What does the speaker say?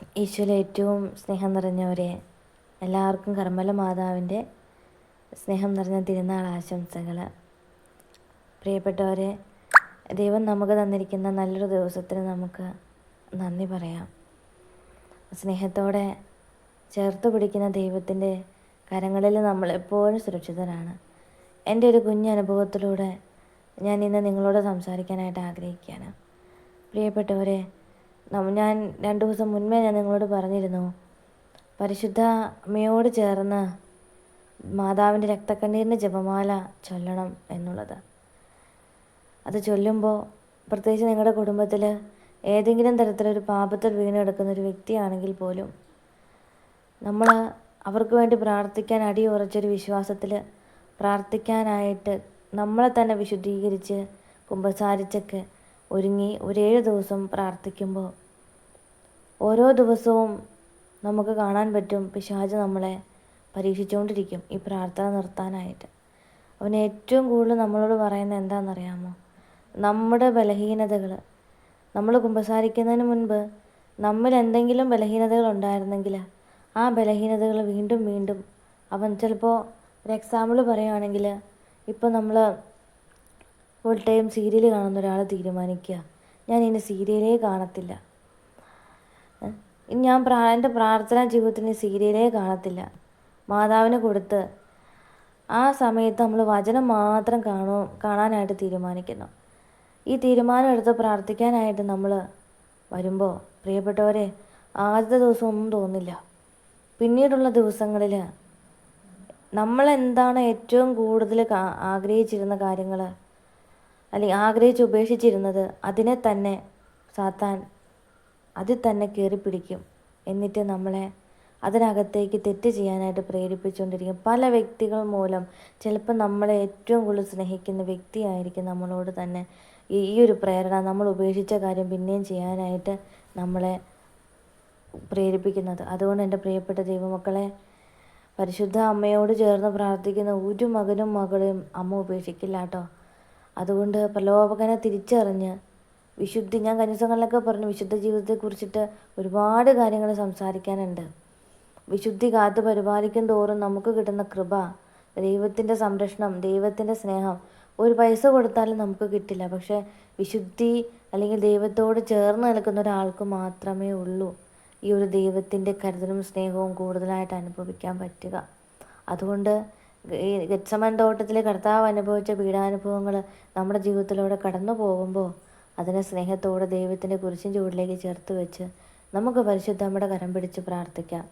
ഈശോയിലെ ഏറ്റവും സ്നേഹം നിറഞ്ഞവരെ എല്ലാവർക്കും കർമ്മല മാതാവിന്റെ സ്നേഹം നിറഞ്ഞ തിരുനാൾ ആശംസകൾ. പ്രിയപ്പെട്ടവരെ ദൈവം നമുക്ക് തന്നിരിക്കുന്ന നല്ലൊരു ദിവസത്തിന് നമുക്ക് നന്ദി പറയാം. സ്നേഹത്തോടെ ചേർത്ത് പിടിക്കുന്ന ദൈവത്തിന്റെ കരങ്ങളിൽ നമ്മൾ എപ്പോഴും സുരക്ഷിതരാണ്. എന്റെ ഒരു കുഞ്ഞനുഭവത്തിലൂടെ ഞാൻ ഇന്ന് നിങ്ങളോട് സംസാരിക്കാനായിട്ട് ആഗ്രഹിക്കുകയാണ്. പ്രിയപ്പെട്ടവരെ ഞാൻ രണ്ട് ദിവസം മുൻപേ ഞാൻ നിങ്ങളോട് പറഞ്ഞിരുന്നു പരിശുദ്ധ അമ്മയോട് ചേർന്ന് മാതാവിന്റെ രക്തക്കണ്ണീരിന്റെ ജപമാല ചൊല്ലണം എന്നുള്ളത്. അത് ചൊല്ലുമ്പോൾ പ്രത്യേകിച്ച് നിങ്ങളുടെ കുടുംബത്തിൽ ഏതെങ്കിലും തരത്തിലൊരു പാപത്തിൽ വീണെടുക്കുന്ന ഒരു വ്യക്തിയാണെങ്കിൽ പോലും നമ്മൾ അവർക്ക് വേണ്ടി പ്രാർത്ഥിക്കാൻ അടിയുറച്ചൊരു വിശ്വാസത്തിൽ പ്രാർത്ഥിക്കാനായിട്ട് നമ്മളെ തന്നെ വിശുദ്ധീകരിച്ച് കുമ്പസാരിച്ചൊക്കെ ഒരുങ്ങി ഒരേഴ് ദിവസം പ്രാർത്ഥിക്കുമ്പോൾ ഓരോ ദിവസവും നമുക്ക് കാണാൻ പറ്റും പിശാജ് നമ്മളെ പരീക്ഷിച്ചുകൊണ്ടിരിക്കും ഈ പ്രാർത്ഥന നിർത്താനായിട്ട്. അവൻ ഏറ്റവും കൂടുതൽ നമ്മളോട് പറയുന്നത് എന്താണെന്നറിയാമോ? നമ്മുടെ ബലഹീനതകൾ നമ്മൾ കുമ്പസാരിക്കുന്നതിന് മുൻപ് നമ്മിൽ എന്തെങ്കിലും ബലഹീനതകൾ ഉണ്ടായിരുന്നെങ്കിൽ ആ ബലഹീനതകൾ വീണ്ടും വീണ്ടും അവൻ ചിലപ്പോൾ ഒരു എക്സാമ്പിൾ പറയുകയാണെങ്കിൽ ഇപ്പോൾ നമ്മൾ ഫുൾ ടൈം സീരിയൽ കാണുന്ന ഒരാൾ തീരുമാനിക്കുക. ഞാൻ ഇനി സീരിയലേ കാണത്തില്ല. ഞാൻ പ്രാ എന്റെ പ്രാർത്ഥനാ ജീവിതത്തിന് സീരിയലേ കാണത്തില്ല. മാതാവിന് കൊടുത്ത് ആ സമയത്ത് നമ്മൾ വചനം മാത്രം കാണും കാണാനായിട്ട് തീരുമാനിക്കുന്നു. ഈ തീരുമാനം എടുത്ത് പ്രാർത്ഥിക്കാനായിട്ട് നമ്മൾ വരുമ്പോൾ പ്രിയപ്പെട്ടവരെ ആദ്യത്തെ ദിവസം ഒന്നും തോന്നില്ല. പിന്നീടുള്ള ദിവസങ്ങളിൽ നമ്മൾ എന്താണ് ഏറ്റവും കൂടുതൽ ആഗ്രഹിച്ചിരുന്ന കാര്യങ്ങൾ അല്ലെങ്കിൽ ആഗ്രഹിച്ച് ഉപേക്ഷിച്ചിരുന്നത് അതിനെ തന്നെ സാത്താൻ അതിൽ തന്നെ കയറി പിടിക്കും. എന്നിട്ട് നമ്മളെ അതിനകത്തേക്ക് തെറ്റ് ചെയ്യാനായിട്ട് പ്രേരിപ്പിച്ചുകൊണ്ടിരിക്കും. പല വ്യക്തികൾ മൂലം ചിലപ്പോൾ നമ്മളെ ഏറ്റവും കൂടുതൽ സ്നേഹിക്കുന്ന വ്യക്തിയായിരിക്കും നമ്മളോട് തന്നെ ഈ ഒരു പ്രേരണ. നമ്മൾ ഉപേക്ഷിച്ച കാര്യം പിന്നെയും ചെയ്യാനായിട്ട് നമ്മളെ പ്രേരിപ്പിക്കുന്നത്. അതുകൊണ്ട് എന്റെ പ്രിയപ്പെട്ട ദൈവമക്കളെ പരിശുദ്ധ അമ്മയോട് ചേർന്ന് പ്രാർത്ഥിക്കുന്ന ഒരു മകനും മകളെയും അമ്മ ഉപേക്ഷിക്കില്ല കേട്ടോ. അതുകൊണ്ട് പ്രലോഭകനെ തിരിച്ചറിഞ്ഞ് വിശുദ്ധി ഞാൻ കഴിഞ്ഞ ദിവസങ്ങളിലൊക്കെ പറഞ്ഞു വിശുദ്ധ ജീവിതത്തെക്കുറിച്ചിട്ട് ഒരുപാട് കാര്യങ്ങൾ സംസാരിക്കാനുണ്ട്. വിശുദ്ധി കാത്ത് പരിപാലിക്കും തോറും നമുക്ക് കിട്ടുന്ന കൃപ ദൈവത്തിന്റെ സംരക്ഷണം ദൈവത്തിന്റെ സ്നേഹം ഒരു പൈസ കൊടുത്താലും നമുക്ക് കിട്ടില്ല. പക്ഷെ വിശുദ്ധി അല്ലെങ്കിൽ ദൈവത്തോട് ചേർന്ന് നിൽക്കുന്ന ഒരാൾക്ക് മാത്രമേ ഉള്ളൂ ഈ ഒരു ദൈവത്തിന്റെ കരുതലും സ്നേഹവും കൂടുതലായിട്ട് അനുഭവിക്കാൻ പറ്റുക. അതുകൊണ്ട് ഈ ഗച്ചമൻ തോട്ടത്തിലെ കർത്താവ് അനുഭവിച്ച പീഡാനുഭവങ്ങൾ നമ്മുടെ ജീവിതത്തിലൂടെ കടന്നു പോകുമ്പോൾ അതിനെ സ്നേഹത്തോടെ ദൈവത്തിന്റെ കുരിശിൻ ചുവടിലേക്ക് ചേർത്ത് വെച്ച് നമുക്ക് പരിശുദ്ധ നമ്മുടെ കരം പിടിച്ച് പ്രാർത്ഥിക്കാം.